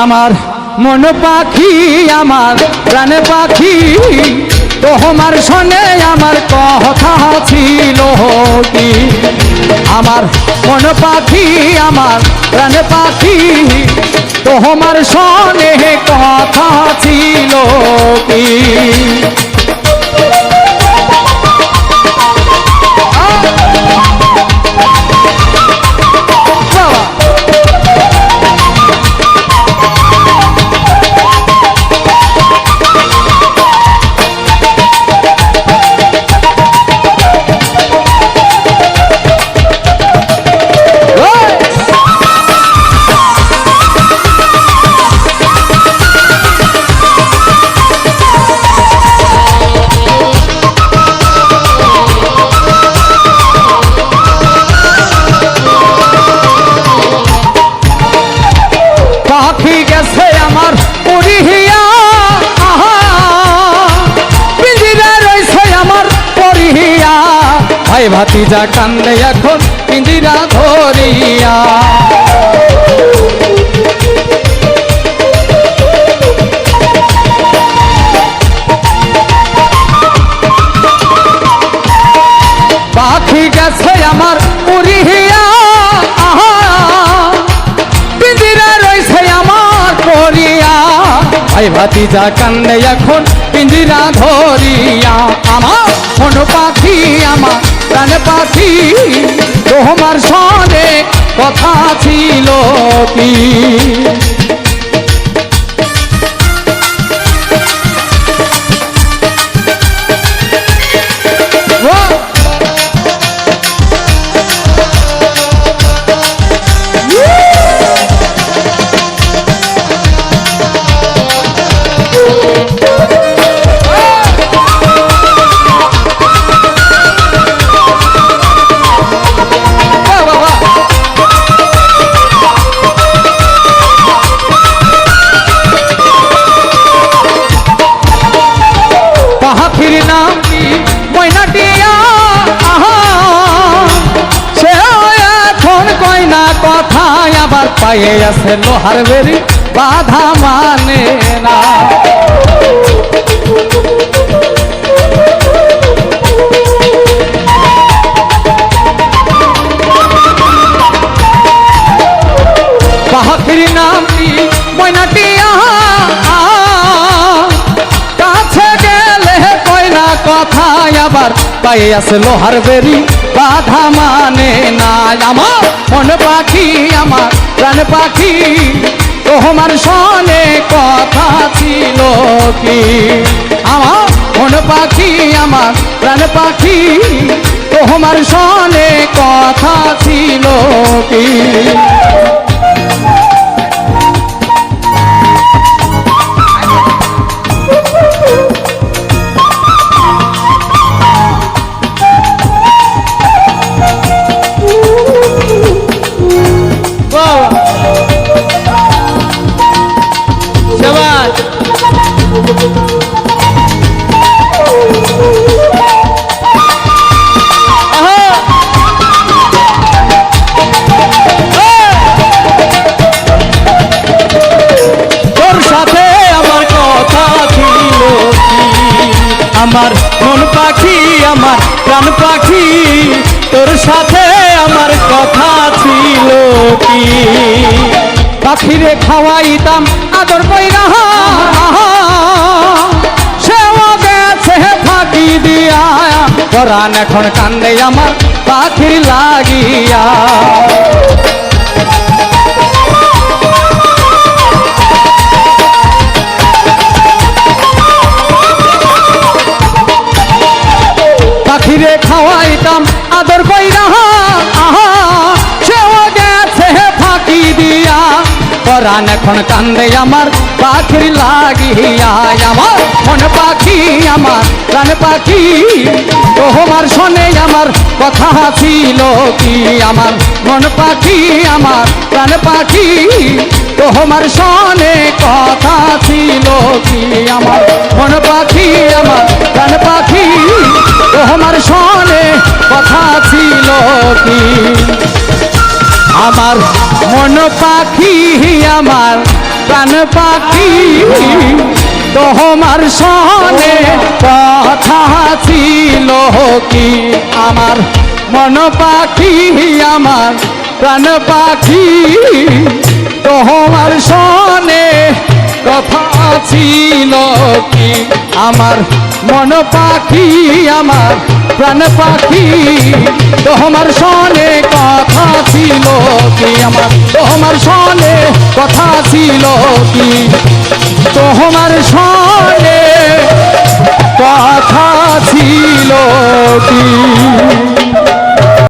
আমার মন পাখি, আমার প্রাণ পাখি, তোমার শোনে আমার কথা ছিল কি? আমার মন পাখি, আমার প্রাণ পাখি, তোমার শোনে কথা ছিল কি? ভাই ভাতিজা কান্দে এখন পিঞ্জিরা ধরিয়া। পাখি গেছে আমার ভাতিজা কান্দে এখন পিঞ্জিরা ধরিয়া। কি পায়ে আছে লোহার বেরি বাধা মানে না। পায়ে আছে লোহার বেরি। বাধা মানে না আমার। মন পাখি আমার, প্রাণ পাখি। তোমার সনে কথা ছিল কি? আমার মন পাখি আমার, প্রাণ পাখি। তোমার সনে কথা ছিল কি? প্রাণ পাখি, তোর সাথে আমার কথা ছিল কি? পাখিরে খাওয়াইতাম আদর কইরা, সেও গেছে দিয়া। পরাণ এখন কান্দে আমার পাখি লাগিয়া। পরাণ এখন কান্দে আমার, পাখির লাগিয়া আমার, মন পাখি আমার, প্রাণ পাখি। তোমার শোনে আমার কথা ছিল কি আমার, মন পাখি আমার, প্রাণ পাখি। তোমার শোনে কথা ছিল কি আমার, মন পাখি আমার, প্রাণ পাখি। তোমার শোনে কথা ছিল কি আমার মন পাখি আমার প্রাণ পাখি তোমার সনে কথা ছিল কি? আমার মন পাখি আমার প্রাণ পাখি তোমার সনে কথা ছিল কি? আমার মন পাখি আমার প্রাণ পাখি তোমার সনে কথা ছিল কি আমার? তোমার সনে কথা ছিল কি? তোমার সনে কথা ছিল কি?